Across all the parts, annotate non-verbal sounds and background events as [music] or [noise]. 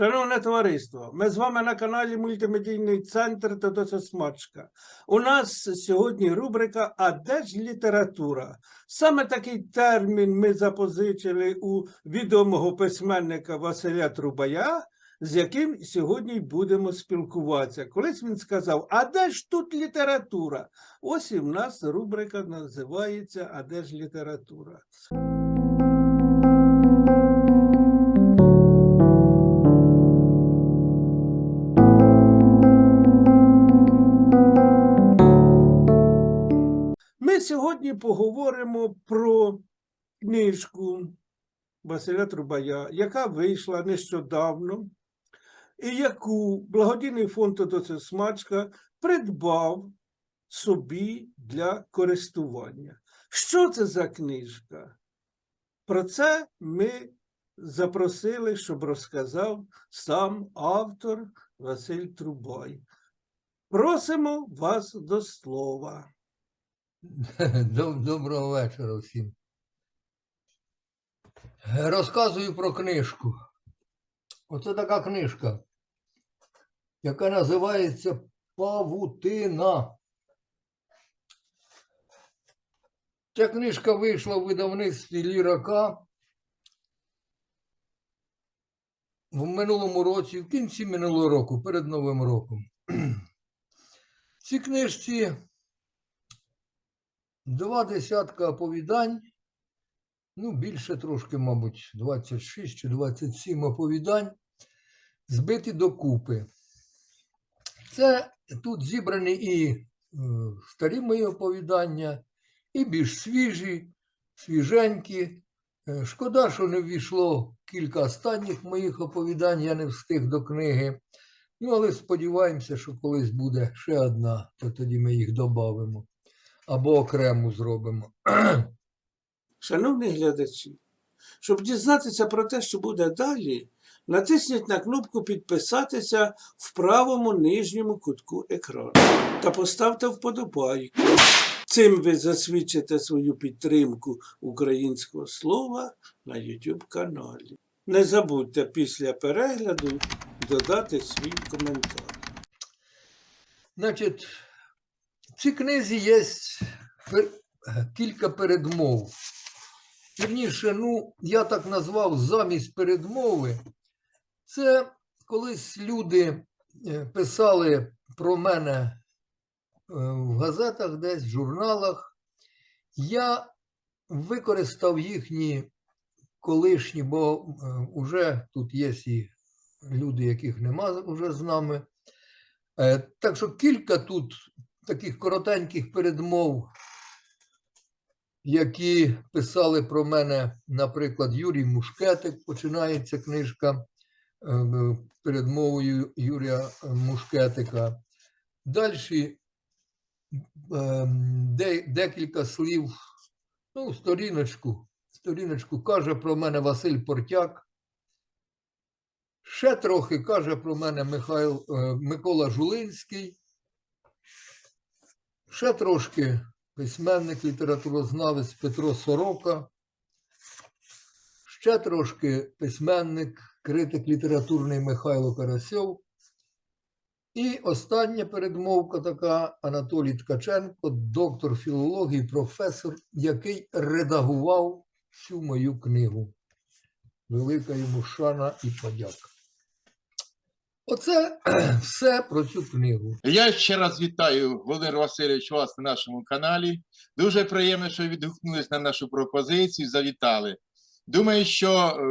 Шановне товариство, ми з вами на каналі Мультимедійний центр Тодоса Смачка. У нас сьогодні рубрика А де ж література? Саме такий термін ми запозичили у відомого письменника Василя Трубая, з яким сьогодні будемо спілкуватися. Колись він сказав: А де ж тут література? Ось і в нас рубрика називається А де ж література? Ми сьогодні поговоримо про книжку Василя Трубая, яка вийшла нещодавно, і яку благодійний фонд Тодоса Смачка придбав собі для користування. Що це за книжка? Про це ми запросили, щоб розказав сам автор Василь Трубай. Просимо вас до слова. [laughs] Доб- Доброго вечора всім. Розказую про книжку. Оце така книжка, яка називається Павутина. Ця книжка вийшла в видавництві Лірака в минулому році, в кінці минулого року, перед Новим роком. [clears throat] В цій книжці Два десятка оповідань, ну, більше трошки, мабуть, 26 чи 27 оповідань, збиті докупи. Це тут зібрані і е, старі мої оповідання, і більш свіжі, свіженькі. Е, Шкода, що не ввійшло кілька останніх моїх оповідань, я не встиг до книги. Ну, але сподіваємося, що колись буде ще одна, то тоді ми їх додамо або окрему зробимо. [clears throat] Шановні глядачі, щоб дізнатися про те, що буде далі, натисніть на кнопку підписатися в правому нижньому кутку екрану та поставте вподобайку. Цим ви засвідчите свою підтримку українського слова на YouTube каналі. Не забудьте після перегляду додати свій коментар. Значить, цій книзі є кілька передмов. Вірніше, ну, я так назвав замість передмови. Це колись люди е, писали про мене е, в газетах, десь, в журналах. Я використав їхні колишні, бо вже тут є і люди, яких нема вже з нами. Е, Так що кілька тут таких коротеньких передмов, які писали про мене, наприклад, Юрій Мушкетик, починається книжка е, передмовою Юрія Мушкетика. Далі декілька слів, ну, сторіночку, сторіночку каже про мене Василь Портяк. Ще трохи каже про мене Михайло, е, Микола Жулинський. Ще трошки письменник, літературознавець Петро Сорока. Ще трошки письменник, критик літературний Михайло Карасьов. І остання передмовка така Анатолій Ткаченко, доктор філології, професор, який редагував всю мою книгу. Велика йому шана і подяка. Оце [clears throat] все про цю книгу. Я ще раз вітаю Володимир Васильович вас на нашому каналі. Дуже приємно, що відгукнулись на нашу пропозицію, завітали. Думаю, що е,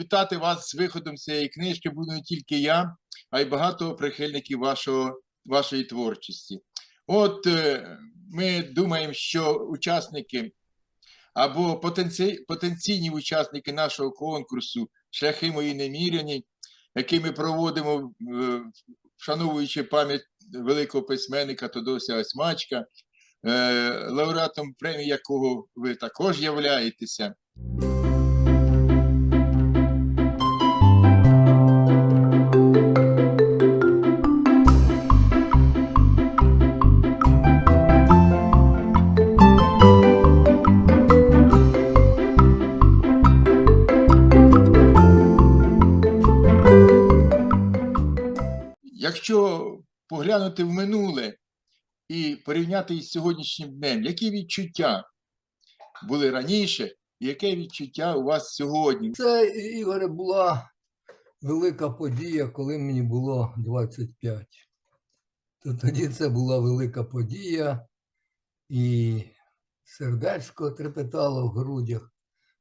вітати вас з виходом цієї книжки буду не тільки я, а й багато прихильників вашого, вашої творчості. От е, ми думаємо, що учасники або потенці... потенційні учасники нашого конкурсу Шляхи мої неміряні, який ми проводимо, е, вшановуючи пам'ять великого письменника Тодося Осьмачка, е, лауреатом премії якого ви також являєтеся. Якщо поглянути в минуле і порівняти із сьогоднішнім днем, які відчуття були раніше, і яке відчуття у вас сьогодні? Це, Ігоре, була велика подія, коли мені було 25. То тоді це була велика подія, і сердечко трепетало в грудях,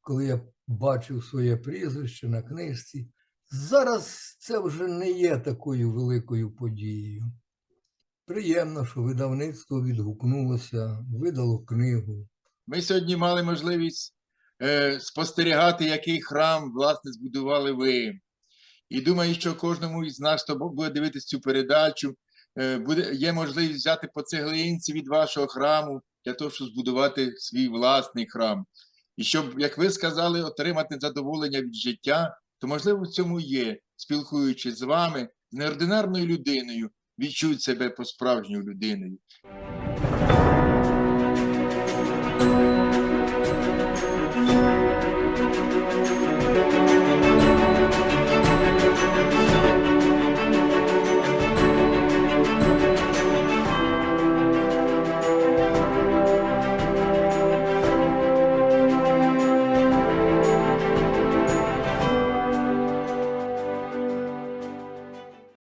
коли я бачив своє прізвище на книжці. Зараз це вже не є такою великою подією. Приємно, що видавництво відгукнулося, видало книгу. Ми сьогодні мали можливість е, спостерігати, який храм, власне, збудували ви. І думаю, що кожному із нас, хто буде дивитися цю передачу, е, буде, є можливість взяти по цеглинці від вашого храму для того, щоб збудувати свій власний храм. І щоб, як ви сказали, отримати задоволення від життя, то можливо в цьому є, спілкуючись з вами, з неординарною людиною, відчуть себе по-справжньою людиною.